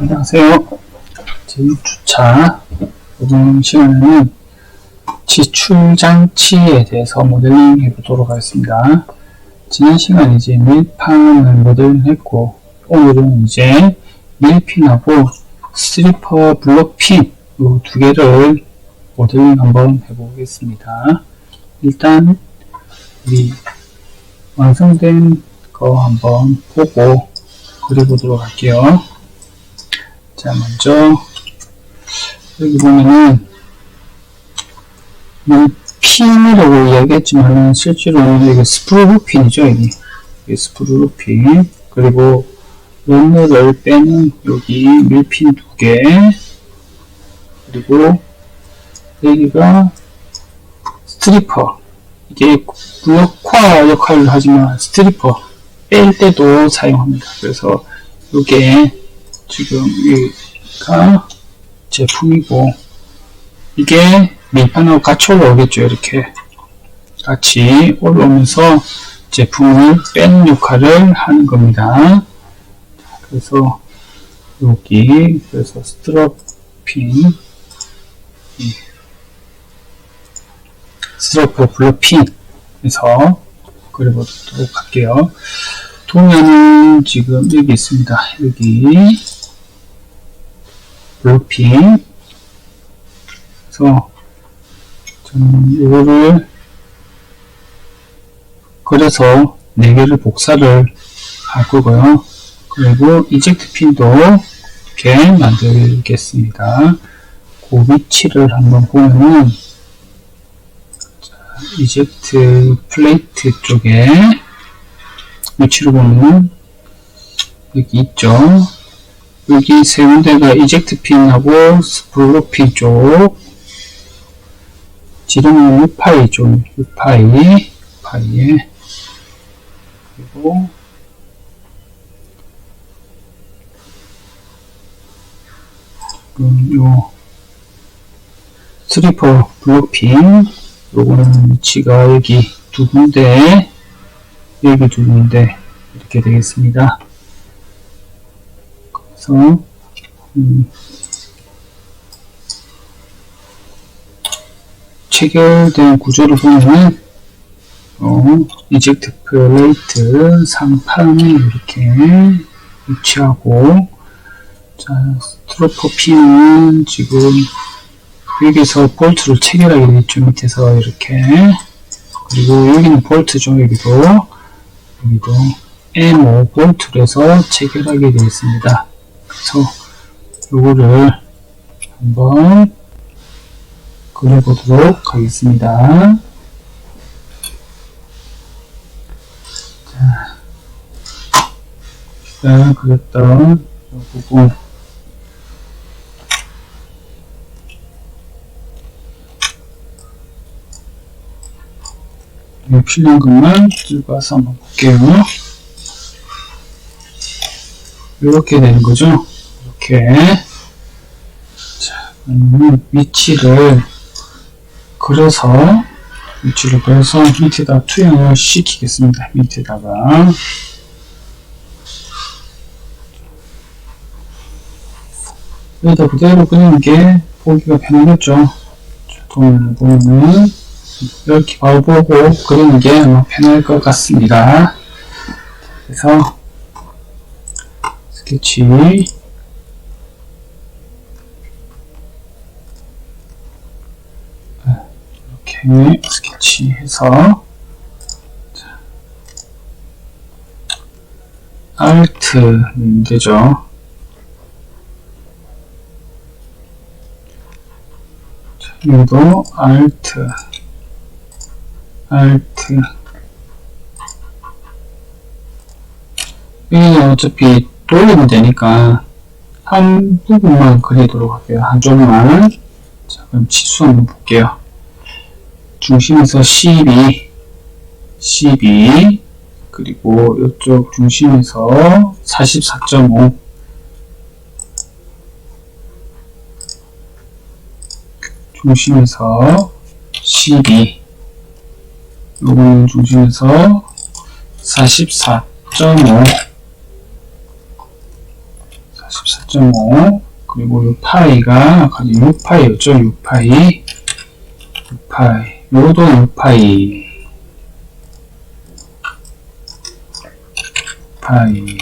안녕하세요. 제6주차 이번 시간에는 지출 장치에 대해서 모델링 해보도록 하겠습니다. 지난 시간 이제 밀판을 모델링 했고 오늘은 이제 밀핀하고 스리퍼 블록핀 이두 개를 모델링 한번 해보겠습니다. 일단 우리 완성된 거 한번 보고 그려보도록 할게요. 자, 먼저, 여기 보면은, 이 핀이라고 이야기했지만, 실제로는 이게 스프루 핀이죠. 이게 스프루 핀. 그리고, 런너를 빼는 여기 밀핀 두 개. 그리고, 여기가 스트리퍼. 이게 블록화 역할을 하지만, 스트리퍼. 뺄 때도 사용합니다. 그래서, 이게 지금 여기가 제품이고 이게 밀판하고 같이 올라오겠죠. 이렇게 같이 올라오면서 제품을 빼는 역할을 하는 겁니다. 그래서 여기 그래서 스트로핀 스트로퍼 블러핀에서 그려보도록 할게요. 도면은 지금 여기 있습니다. 여기 블록핑 그래서 저는 이거를 그래서 4개를 복사를 할 거고요. 그리고 이젝트 핀도 이렇게 만들겠습니다. 그 위치를 한번 보면은 자, 이젝트 플레이트 쪽에 위치를 보면은 여기 있죠 여기 세 군데가 이젝트 핀하고 스프로 핀 쪽 지름은 6파이죠. 6파이 6파이에. 그리고 지금 요 스리퍼 블록핀 요거는 위치가 여기 두 군데 여기 두 군데 이렇게 되겠습니다 그래서 음, 체결된 구조를 보면 어, 이젝트 플레이트 상판에 이렇게 위치하고 자 스트로퍼 핀은 지금 여기서 볼트를 체결하게 되죠 밑에서 이렇게 그리고 여기는 볼트죠 여기도 여기도 M5 볼트로 해서 체결하게 되어 있습니다 그래서 요거를 한번 그려보도록 하겠습니다 자, 제가 그렸던 요 부분 이 필요한 것만 와서 한번 볼게요. 이렇게 되는 거죠. 이렇게. 자, 그러면 위치를 그려서, 위치를 그려서 밑에다 투영을 시키겠습니다. 밑에다가. 여기다 그대로 그리는 게 보기가 편하겠죠. 자, 도면을 보면은, 이렇게 바로 보고 그리는 게 편할 것 같습니다. 그래서 스케치 이렇게 스케치해서. Alt 되죠. 여기도 Alt. Alt. 여기는 어차피 돌리면 되니까 한 부분만 그리도록 할게요. 한쪽만 자 그럼 치수 한번 볼게요. 중심에서 12 12 그리고 이쪽 중심에서 44.5 중심에서 12 요거는 중심에서 44.5 14.5 그리고 요 파이가 아까 6파이였죠 6파이 6파이 요도 6파이. 파이.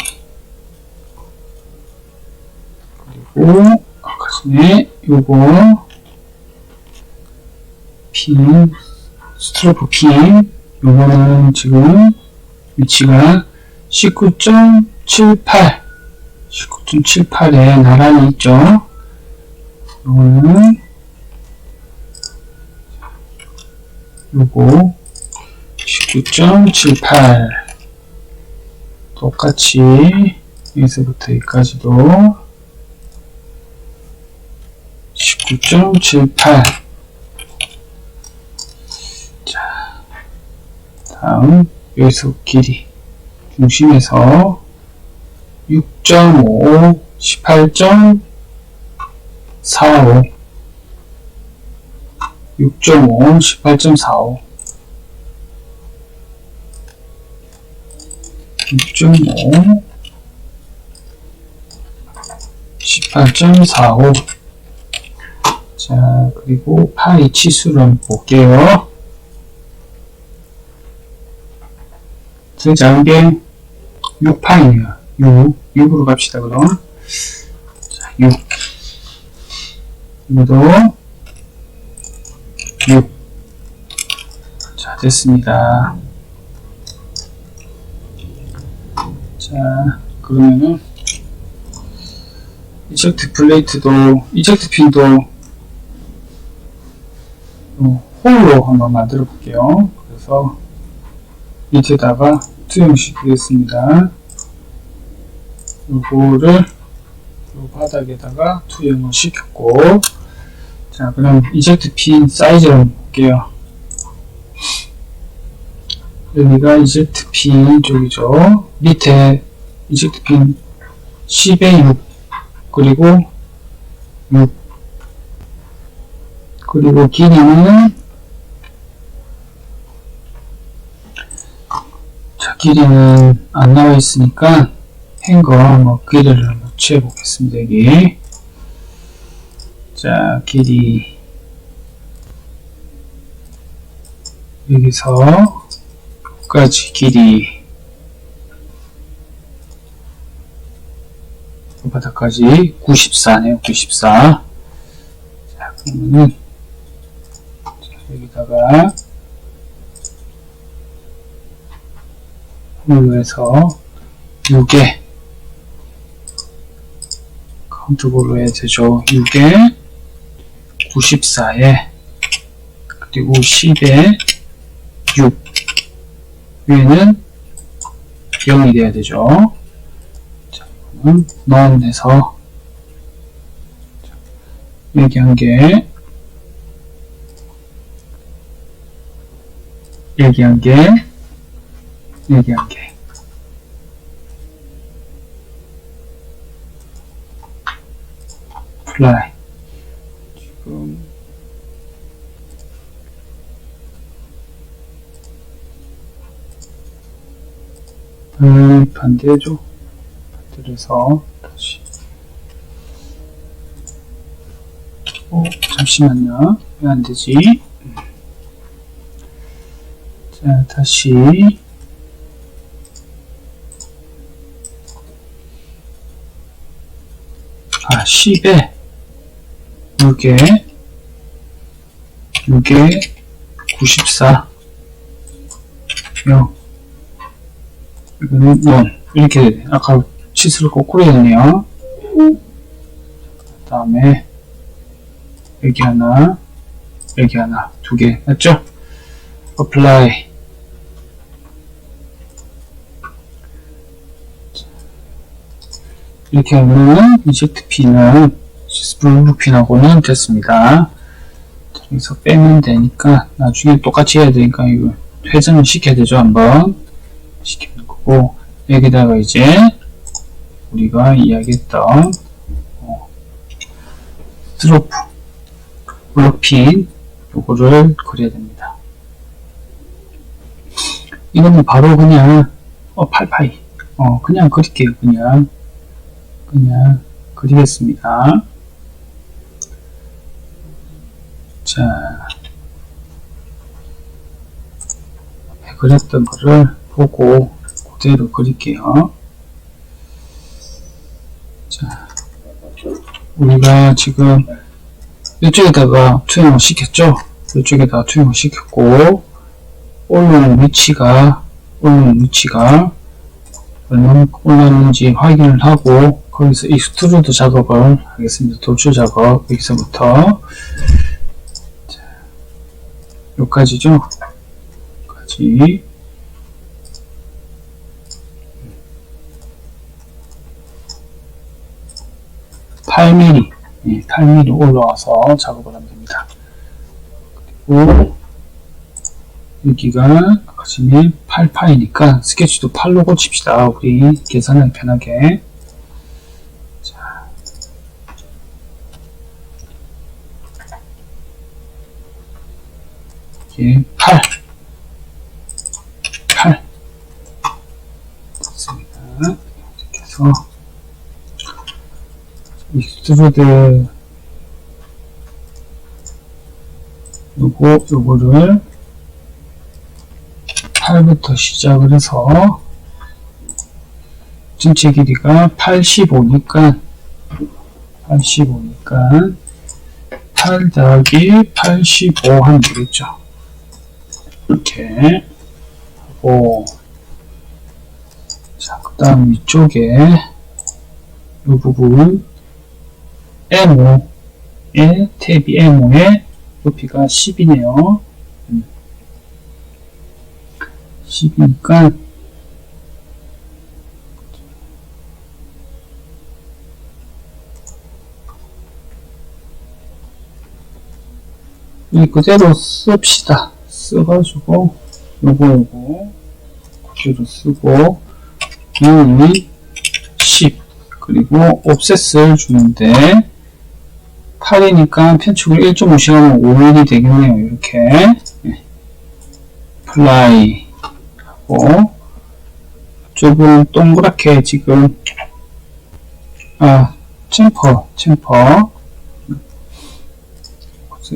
그리고 아까 전에 요거 핀 스트로프 핀 요거는 지금 위치가 19.78 19.78에 나란히 있죠? 요거는 요거 19.78 똑같이 여기서부터 여기까지도. 19.78 자, 다음 여기서 길이 중심에서 6.5 18.45 6.5 18.45 6.5 18.45 자, 그리고 파이 치수를 한번 볼게요. 작은 게 6파이네요. 6. 6으로 갑시다, 그럼. 자, 6. 이것도 6. 자, 됐습니다. 자, 그러면은, 이젝트 플레이트도, 이젝트 핀도, 어, 홀로 한번 만들어 볼게요. 그래서, 밑에다가 투영시키겠습니다. 요거를 요 바닥에다가 투영을 시켰고 자 그럼 이젝트 핀 사이즈를 볼게요. 여기가 이젝트 핀 쪽이죠. 밑에 이젝트 핀 10에 6 그리고 6 그리고 길이는 자, 길이는 안 나와 있으니까 행거 뭐 길이를 한번 취해 보겠습니다. 여기. 자, 길이 여기서 여기까지 길이 이 바닥까지 94네요. 94. 자, 그러면은 자, 여기다가 홀로 해서 6에 카운트볼로 해야 되죠. 6에 94에 그리고 10에 6 위에는 0이 돼야 되죠. 자, 한 개, 여기 한 개. 플라이. 지금 음, 반대죠. 반대로 해서 다시. 어, 잠시만요. 왜 안 되지? 자, 다시. 아, 10에 6에 6에 94 0 이거는 1 이렇게 아까 치수를 거꾸로 했네요. 그 다음에 여기 하나 여기 하나 두 개. 맞죠? apply. 이렇게 하면은 이젝트 핀 은 스프링 핀하고는 됐습니다. 여기서 빼면 되니까 나중에 똑같이 해야 되니까 이거 회전을 시켜야 되죠 한번 시키는 거고 여기다가 이제 우리가 이야기했던 어, 스트로프 블록핀 요거를 그려야 됩니다. 이거는 바로 그냥 어 8파이 어 그냥 그릴게요 그냥 그냥 그리겠습니다. 자, 앞에 그렸던 거를 보고 그대로 그릴게요. 자, 우리가 지금 이쪽에다가 투영을 시켰죠? 이쪽에다가 투영을 시켰고, 올라오는 위치가, 올라오는 위치가 얼마나 올라오는지 확인을 하고, 거기서 익스트루드 작업을 하겠습니다. 돌출 작업, 여기서부터. 자, 여기까지죠? 여기까지. m 예, 8mm 올라와서 작업을 하면 됩니다. 그리고 여기가 아까 전에 8파이니까 스케치도 8로 고칩시다. 우리 계산하기 편하게. 이게 8. 8. 됐습니다. 이렇게 해서 익스트루드 요거 요거를 8부터 시작을 해서 전체 길이가 85니까 85니까 8 더하기 85 하면 되겠죠 이렇게 하고 자 그 다음 위쪽에 이 부분 M5의 탭이 M5의 높이가 10이네요. 10이니까 이 그대로 씁시다. 써가지고 요거 요거 그대로 쓰고 이10 그리고 옵셋을 주는데 8이니까 편축을 1.5시간은 5일이 되겠네요. 이렇게 네. 플라이 하고 쪽은 동그랗게 지금 아 챔퍼 챔퍼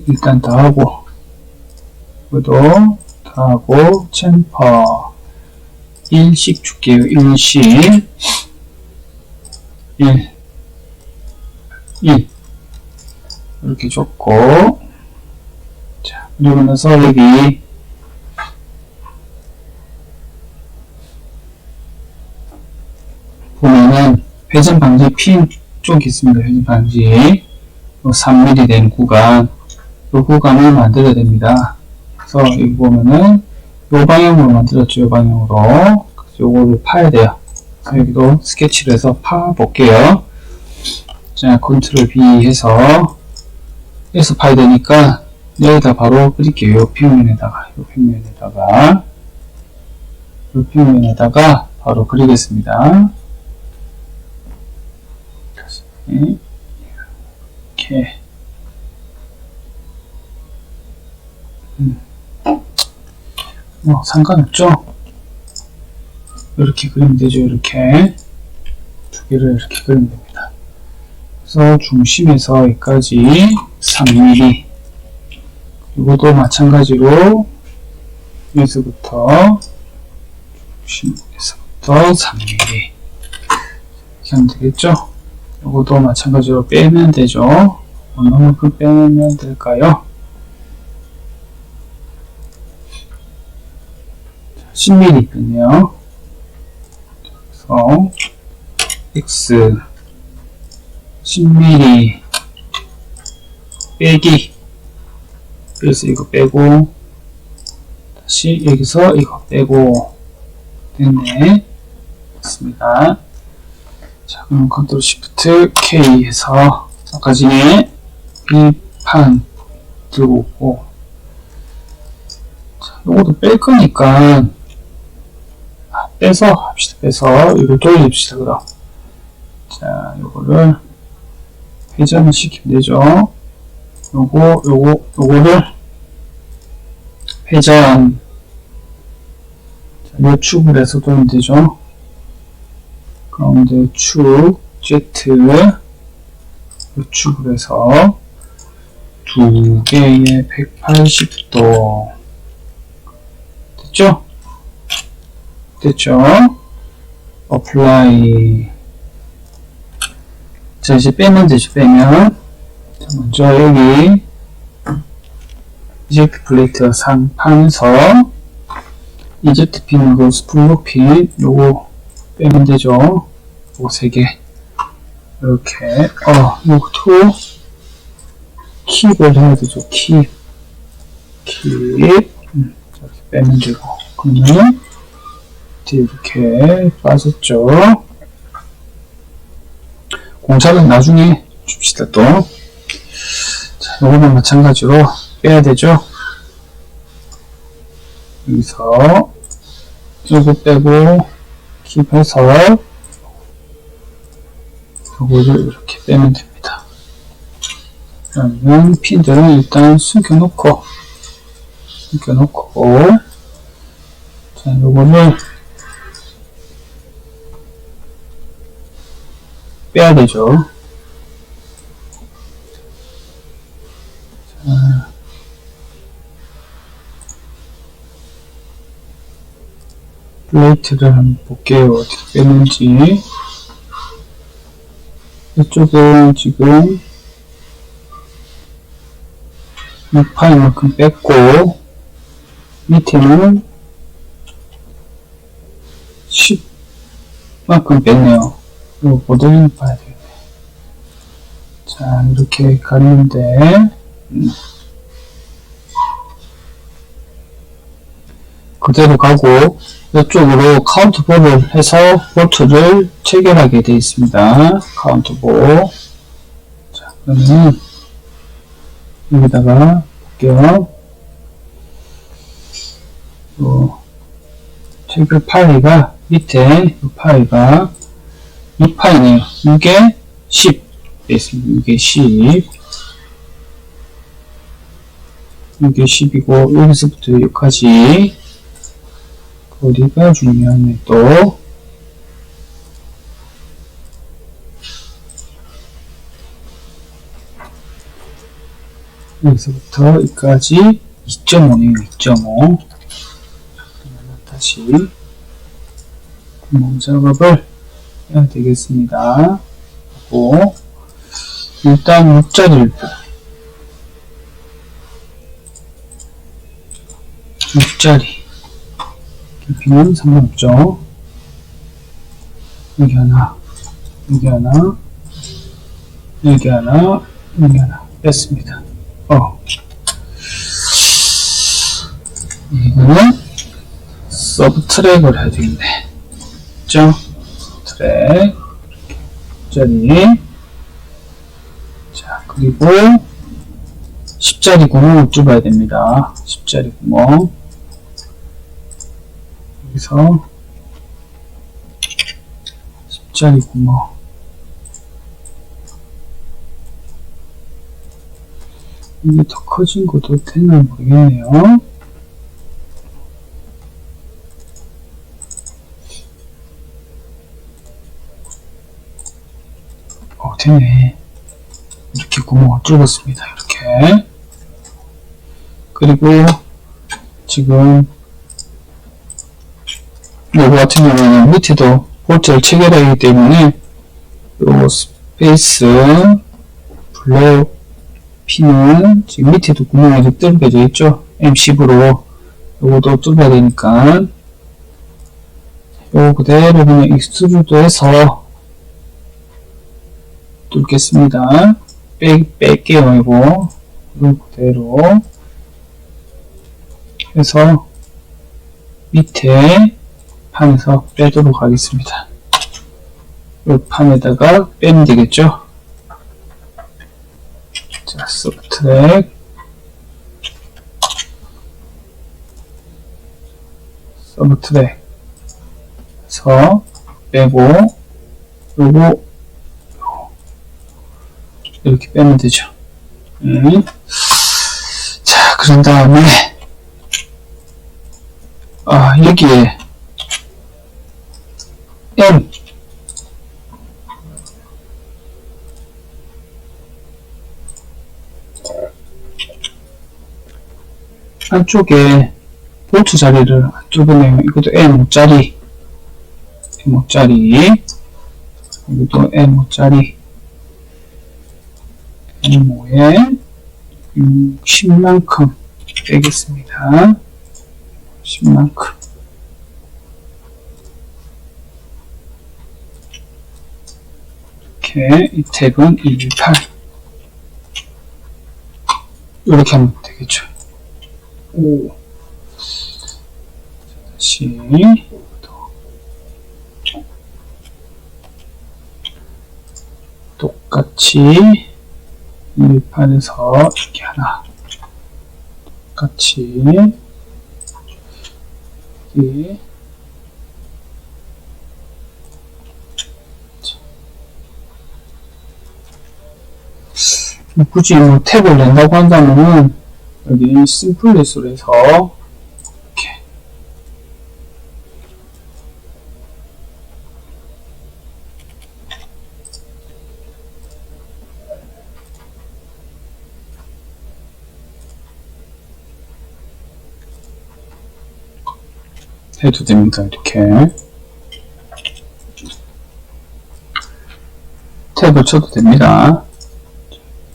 일단 다 하고 다 하고 챔퍼 1씩 줄게요. 1씩 1 1 이렇게 줬고 자 그리고 나서 여기 보면은 회전 방지 핀 쪽이 있습니다. 회전 방지 3mm 된 구간 이 구간을 만들어야 됩니다. 그래서 여기 보면은 이 방향으로 만들었죠. 이 방향으로 요거를 파야 돼요. 여기도 스케치를 해서 파 볼게요. 자, 컨트롤 B 해서 해서 파야 되니까 여기다 바로 그릴게요. 요 평면에다가 요 평면에다가 요 평면에다가 바로 그리겠습니다. 이렇게 음. 뭐 상관없죠. 이렇게 그리면 되죠. 이렇게 두 개를 이렇게 그리면 됩니다. 그래서 중심에서 여기까지 3mm 이것도 마찬가지로 여기서부터 중심에서부터 3mm 이렇게 하면 되겠죠. 이것도 마찬가지로 빼면 되죠. 어느 만큼 빼면 될까요? 10mm 뺐네요. 그래서 x 10mm 빼기. 그래서 이거 빼고 다시 여기서 이거 빼고 됐네. 됐습니다. 자 그럼 컨트롤 시프트 K 해서 아까 전에 일판 들고 오고. 자 요것도 뺄 거니까 아, 빼서 합시다. 빼서 이걸 돌립시다 그럼. 자 요거를 회전을 시키면 되죠. 요거 요거 요거를 회전. 자, 요 축을 해서 돌면 되죠. 가운데 축 Z 우측으로 해서 두 개의 180도. 됐죠? 됐죠? 어플라이 자 이제 빼면 되죠 빼면. 자, 먼저 여기 이젝트 플레이트 상판에서. 이젝트 핀하고 스프링 핀 요거 빼면 되죠. 요거 세개. 이렇게. 어 요것도 킵을 해야 되죠. 킵킵 음, 이렇게 빼면 되고. 그러면 이렇게 빠졌죠. 공차는 나중에 줍시다 또. 자, 요거는 마찬가지로 빼야 되죠. 여기서 요거 빼고 킵해서 요거를 이렇게 빼면 됩니다. 그러면 핀들은 일단 숨겨놓고 숨겨놓고. 자 요거를 빼야 되죠. 자, 플레이트를 한번 볼게요. 어떻게 빼는지. 이쪽은 지금 6파이만큼 뺐고 밑에는 10만큼 뺐네요 이거 모델링 봐야 되겠네 자 이렇게 가리는데 음. 그대로 가고 이쪽으로 카운트 볼을 해서 볼트를 체결하게 되어 있습니다. 카운트 볼. 자, 그러면 여기다가 볼게요. 요 체결 파이가 밑에 이 파이가 이 파이네요. 이게 10 되어 있습니다. 이게 10. 이게 10이고 여기서부터 여기까지 어디가 중요하네 또 여기서부터 여기까지 2.5네요 2.5 다시 구멍 작업을 해야 되겠습니다 하고 일단 6자리를 6자리 깊이는 상관없죠. 여기 하나, 여기 하나, 여기 하나, 여기 하나 뺐습니다. 어. 이거는 서브 트랙을 해야 되겠네. 그죠? 트랙. 자리. 자, 그리고 10자리 구멍을 뚫어야 됩니다. 10자리 구멍. 여기서 10자리 구멍 이게 더 커진 것도 되나 모르겠네요 어 되네. 이렇게 구멍을 뚫었습니다. 이렇게. 그리고 지금 이거 같은 경우는 밑에도 볼트를 체결하기 때문에 요 스페이스 블록 P는 지금 밑에도 구멍이 좀 뚫겨져 있죠? M10으로. 요것도 뚫어야 되니까. 요 그대로 그냥 익스트루드해서 뚫겠습니다. 빼, 뺄게요 이거. 요 그대로. 해서 밑에 판에서 빼도록 하겠습니다. 이 판에다가 빼면 되겠죠? 자, 서브트랙. 서브트랙. 해서 빼고 요거 이렇게 빼면 되죠. 음. 자, 그런 다음에, 아, 여기에, M, 안쪽에 볼트 자리를 뚫어내요. 이것도 M5짜리, M5짜리, 이것도 M5짜리, M5에 10만큼 빼겠습니다. 10만큼. 이렇게 이 탭은 218 이렇게 하면 되겠죠. 오. 다시 또 똑같이 118에서 이렇게 하나 똑같이. 여기 굳이 뭐 탭을 낸다고 한다면은 여기 심플릿으로 해서 해도 됩니다. 이렇게 탭을 쳐도 됩니다.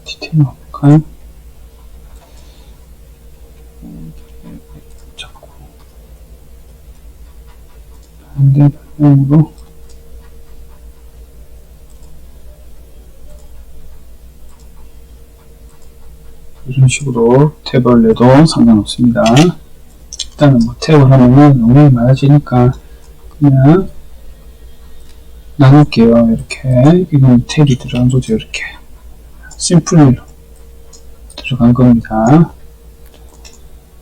디테일 볼까요? 자꾸 반대 방향으로 이런 식으로 탭을 내도 상관없습니다. 일단은 뭐 탭을 하면은 용량이 많아지니까 그냥 나눌게요. 이렇게 이건 탭이 들어간 거죠. 이렇게 심플로 들어간 겁니다.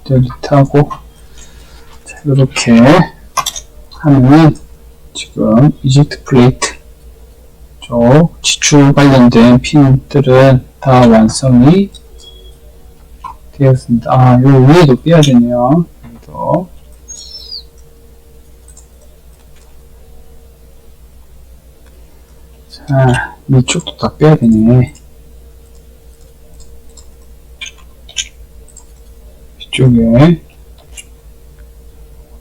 델리트하고 자, 이렇게 하면 지금 이젝트 플레이트 쪽 지출 관련된 핀들은 다 완성이 되었습니다. 아, 요 위에도 빼야 되네요. 여기도. 자, 이쪽도 다 빼야 되네. 이쪽에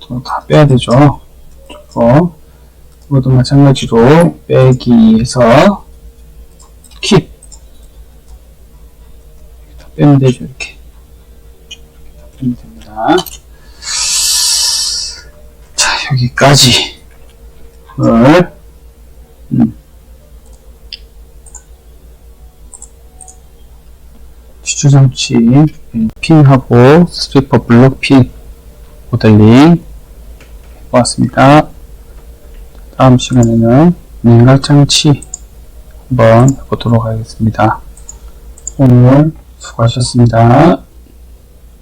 또다 빼야 되죠. 이거 이것도 마찬가지로 빼기에서 킵 다 빼면 되죠. 이렇게 다 빼면 됩니다. 자 여기까지 을 음. 주장치 핀하고 스트리퍼 블록 핀 모델링 해보았습니다. 다음 시간에는 냉각장치 한번 해보도록 하겠습니다. 오늘 수고하셨습니다.